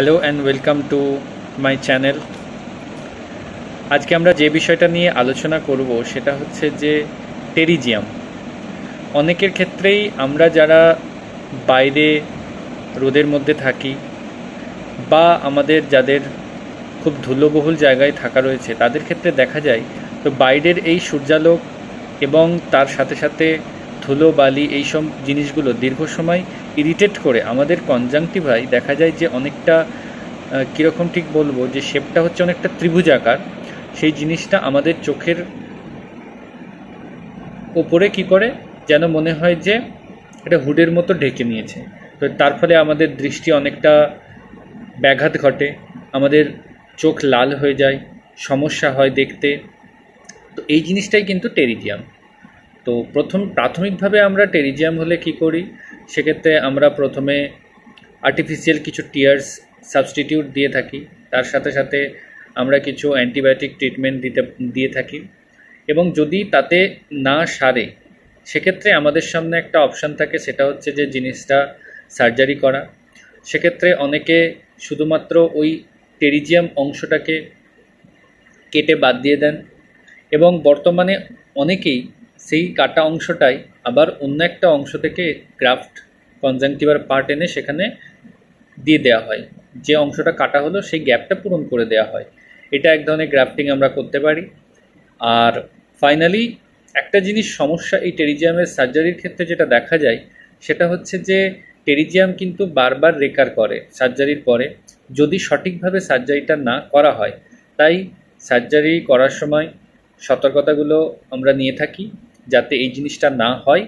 Hello and welcome to my channel আজকে আমরা যে বিষয়টা নিয়ে আলোচনা করব সেটা হচ্ছে যে টেরিজিয়াম। অনেকের ক্ষেত্রেই আমরা যারা বাইরে রোদের মধ্যে থাকি বা আমাদের যাদের খুব ধুলোবহুল জায়গায় থাকা রয়েছে, তাদের ক্ষেত্রে দেখা যায় তো বাইরের এই সূর্যালোক এবং তার সাথে সাথে ধুলো, বালি এই সব জিনিসগুলো দীর্ঘ সময় ইরিটেট করে আমাদের কনজাংটিভায় দেখা যায় যে অনেকটা কীরকম ঠিক বলব যে শেপটা হচ্ছে অনেকটা ত্রিভুজাকার সেই জিনিসটা আমাদের চোখের ওপরে কি করে? যেন মনে হয় যে এটা হুডের মতো ঢেকে নিয়েছে। তো তার ফলে আমাদের দৃষ্টি অনেকটা ব্যাঘাত ঘটে, আমাদের চোখ লাল হয়ে যায়, সমস্যা হয় দেখতে। তো এই জিনিসটাই কিন্তু টেরিজিয়াম তো প্রথম প্রাথমিকভাবে আমরা টেরিজিয়াম হলে কি করি? সেক্ষেত্রে আমরা প্রথমে আর্টিফিশিয়াল কিছু টিয়ার্স সাবস্টিটিউট দিয়ে থাকি। তার সাথে সাথে আমরা কিছু অ্যান্টিবায়োটিক ট্রিটমেন্ট দিতে, দিয়ে থাকি। এবং যদি তাতে না সারে, সেক্ষেত্রে আমাদের সামনে একটা অপশান থাকে, সেটা হচ্ছে যে জিনিসটা সার্জারি করা। সেক্ষেত্রে অনেকে শুধুমাত্র ওই টেরিজিয়াম অংশটাকে কেটে বাদ দিয়ে দেন। এবং বর্তমানে অনেকেই সেই কাটা অংশটাই আবার অন্য একটা অংশ থেকে গ্রাফট কনজাংটিভার পার্ট এনে সেখানে দিয়ে দেওয়া হয়। যে অংশটা কাটা হলো সেই গ্যাপটা পূরণ করে দেওয়া হয়। এটা এক ধরনের গ্রাফটিং আমরা করতে পারি। আর ফাইনালি একটা জিনিস সমস্যা এই টেরিজিয়ামের সার্জারির ক্ষেত্রে যেটা দেখা যায়, সেটা হচ্ছে যে টেরিজিয়াম কিন্তু বারবার রেকার করে সার্জারির পরে। যদি সঠিকভাবে সার্জারিটা না করা হয়, তাই সার্জারি করার সময় সতর্কতাগুলো আমরা নিয়ে থাকি। যাতে এই জিনিসটা না হয়।